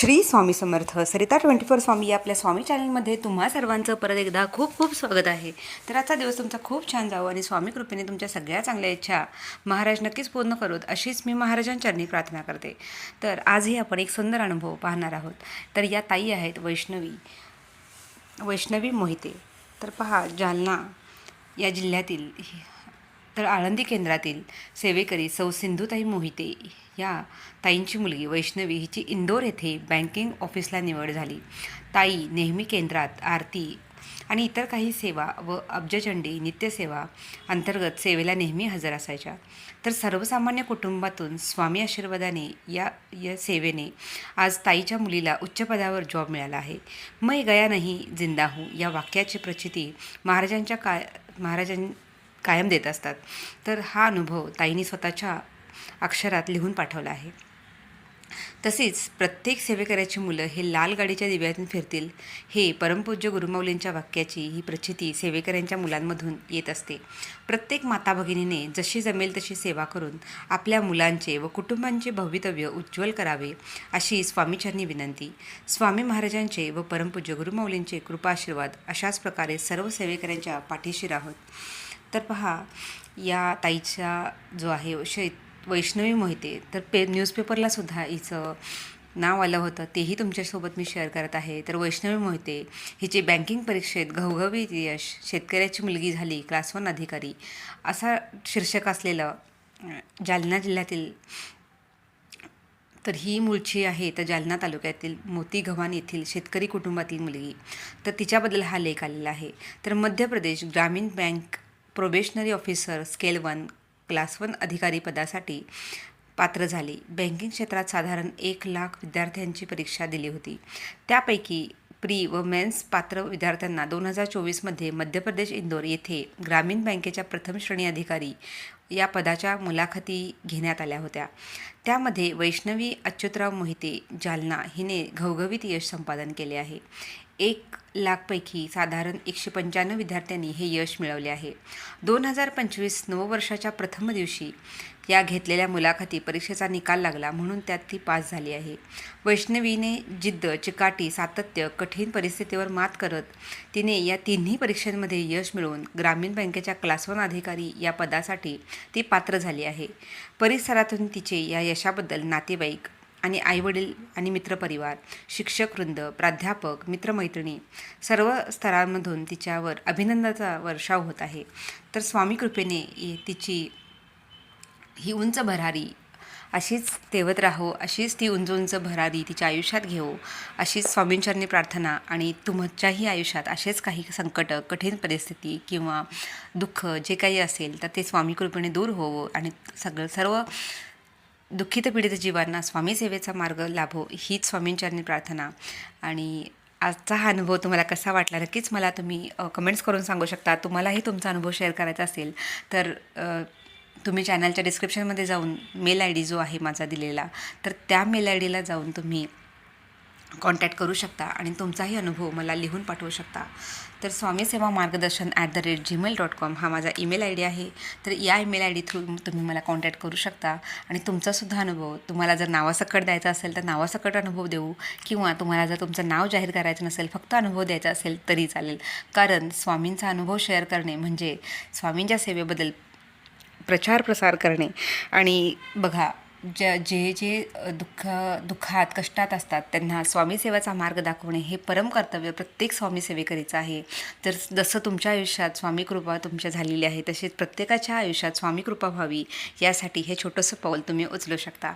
Shri Swami Samarth Sarita twenty four Swami या आपल्या स्वामी चॅनलमध्ये तुम्हा सर्वांचं परत एकदा खूप खूप स्वागत आहे. तर आजचा दिवस तुमचा खूप छान जावं आणि स्वामी कृपेने तुमच्या सगळ्या चांगल्या इच्छा महाराज नक्कीच पूर्ण करोत अशीच मी महाराजांचरणी प्रार्थना करते. तर आजही आपण एक सुंदर अनुभव पाहणार आहोत. तर या ताई आहेत वैष्णवी वैष्णवी मोहिते. तर पहा जालना या जिल्ह्यातील तर आळंदी केंद्रातील सेवेकरी सौ सिंधुताई मोहिते या ताईंची मुलगी वैष्णवी हिची इंदोर येथे बँकिंग ऑफिसला निवड झाली. ताई नेहमी केंद्रात आरती आणि इतर काही सेवा व अब्जचंडी नित्यसेवा अंतर्गत सेवेला नेहमी हजर असायच्या. तर सर्वसामान्य कुटुंबातून स्वामी आशीर्वादाने या या सेवेने आज ताईच्या मुलीला उच्च पदावर जॉब मिळाला आहे. मै गया नाही जिंदा हूँ या वाक्याची प्रचिती महाराजांच्या का महाराजां कायम देत असतात. तर हा अनुभव ताईंनी स्वतःच्या अक्षरात लिहून पाठवला आहे. तसेच प्रत्येक सेवेकऱ्याची मुलं हे लाल गाडीच्या दिव्यातून फिरतील. हे परमपूज्य गुरुमाऊलींच्या वाक्याची ही प्रचिती सेवेकऱ्यांच्या मुलांमधून येत असते. प्रत्येक माता भगिनीने जशी जमेल तशी सेवा करून आपल्या मुलांचे व कुटुंबांचे भवितव्य उज्ज्वल करावे अशी स्वामीचरणी विनंती. स्वामी महाराजांचे व परमपूज्य गुरुमाऊलींचे कृपाशीर्वाद अशाच प्रकारे सर्व सेवेकऱ्यांच्या पाठीशी राहोत. तर पहा या ताईचा जो आहे शै वैष्णवी मोहिते तर पे न्यूजपेपरला सुद्धा हिचं नाव आलं होतं. तेही तुमच्यासोबत मी शेअर करत आहे. तर वैष्णवी मोहिते हिचे बँकिंग परीक्षेत घवघवीत यश शेतकऱ्याची मुलगी झाली क्लास वन अधिकारी. असा शीर्षक असलेलं जालना जिल्ह्यातील तर ही मूळची आहे तर जालना तालुक्यातील मोती गव्हाण येथील शेतकरी कुटुंबातील मुलगी. तर तिच्याबद्दल हा लेख आलेला आहे. तर Madhya Pradesh Gramin bank probationary officer scale one class one अधिकारी पदासाठी पात्र झाली. बँकिंग क्षेत्रात साधारण एक लाख विद्यार्थ्यांची परीक्षा दिली होती. त्यापैकी प्री व मेन्स पात्र विद्यार्थ्यांना दोन हजार चोवीसमध्ये मध्य प्रदेश इंदोर येथे ग्रामीण बँकेच्या प्रथम श्रेणी अधिकारी या पदाच्या मुलाखती घेण्यात आल्या होत्या. त्यामध्ये वैष्णवी अच्युतराव मोहिते जालना हिने घवघवीत यश संपादन केले आहे. एक लाखपैकी साधारण एकशे पंच्याण्णव विद्यार्थ्यांनी हे यश मिळवले आहे. दोन हजार पंचवीस नववर्षाच्या प्रथम दिवशी या घेतलेल्या मुलाखती परीक्षेचा निकाल लागला म्हणून त्यात ती पास झाली आहे. वैष्णवीने जिद्द चिकाटी सातत्य कठीण परिस्थितीवर मात करत तिने या तिन्ही परीक्षांमध्ये यश मिळवून ग्रामीण बँकेच्या क्लास वन अधिकारी या पदासाठी ती पात्र झाली आहे. परिसरातून तिचे या यशाबद्दल नातेवाईक आणि आईवडील आणि मित्रपरिवार शिक्षकवृंद प्राध्यापक मित्रमैत्रिणी सर्व स्तरांमधून तिच्यावर अभिनंदनाचा वर्षाव होत आहे. तर स्वामी कृपेने तिची ही उंच भरारी अशीच तेवत राहो अशीच ती उंच उंच भरारी तिच्या आयुष्यात घेऊ अशीच स्वामींचरणी प्रार्थना आणि तुमच्याही आयुष्यात असेच काही संकट कठीण परिस्थिती किंवा दुःख जे काही असेल तर ते स्वामी कृपेने दूर होवो आणि सगळं सर्व दुःखित पीडित जीवांना स्वामी सेवेचा मार्ग लाभो हीच स्वामींचरणी प्रार्थना. आणि आजचा हा अनुभव तुम्हाला कसा वाटला? नक्कीच मला तुम्ही कमेंट्स करून सांगू शकता. तुम्हालाही तुमचा अनुभव शेअर करायचा असेल तर तुम्ही चॅनलच्या डिस्क्रिप्शनमध्ये जाऊन मेल आय डी जो आहे माझा दिलेला तर त्या मेल आय डीला जाऊन तुम्ही कॉन्टॅक्ट करू शकता आणि तुमचाही अनुभव मला लिहून पाठवू शकता. तर Swami Seva Margdarshan at the rate Gmail dot com हा माझा ईमेल आय डी आहे. तर या ईमेल आय डी थ्रू तुम्ही मला कॉन्टॅक्ट करू शकता आणि तुमचासुद्धा अनुभव तुम्हाला जर नावासकट द्यायचा असेल तर नावासकट अनुभव देऊ किंवा तुम्हाला जर तुमचं नाव जाहीर करायचं नसेल फक्त अनुभव द्यायचा असेल तरी चालेल. कारण स्वामींचा अनुभव शेअर करणे म्हणजे स्वामींच्या सेवेबद्दल प्रचार प्रसार करणे. आणि बघा ज्या जे जे दुःख दुःखात कष्टात असतात त्यांना स्वामीसेवाचा मार्ग दाखवणे हे परम कर्तव्य प्रत्येक स्वामी सेवेकरीचं आहे. तर जसं तुमच्या आयुष्यात स्वामी कृपा तुमच्या झालेली आहे तसेच प्रत्येकाच्या आयुष्यात स्वामी कृपा व्हावी यासाठी हे छोटंसं पाऊल तुम्ही उचलू शकता.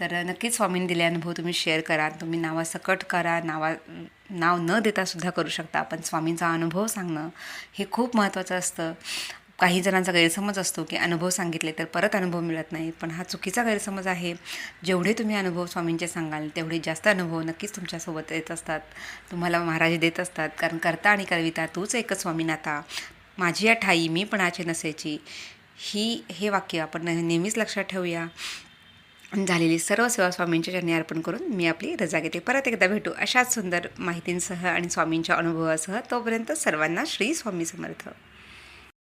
तर नक्कीच स्वामींनी दिले अनुभव तुम्ही शेअर करा तुम्ही नावासकट करा नावा नाव न देता सुद्धा करू शकता. पण स्वामींचा अनुभव सांगणं हे खूप महत्त्वाचं असतं. काही जणांचा गैरसमज असतो की अनुभव सांगितले तर परत अनुभव मिळत नाही. पण हा चुकीचा गैरसमज आहे. जेवढे तुम्ही अनुभव स्वामींचे सांगाल तेवढे जास्त अनुभव नक्कीच तुमच्यासोबत येत असतात. तुम्हाला महाराज देत असतात. कारण करता आणि करविता तूच एकच स्वामीनाथा. माझी या ठाई मी पणाचे नसेची. ही हे वाक्य आपण नेहमीच लक्षात ठेवूया. झालेली सर्व सेवा स्वामींच्या चरणी अर्पण करून मी आपली रजा घेते. परत एकदा भेटू अशाच सुंदर माहितींसह आणि स्वामींच्या अनुभवासह तोपर्यंत सर्वांना श्री स्वामी समर्थ.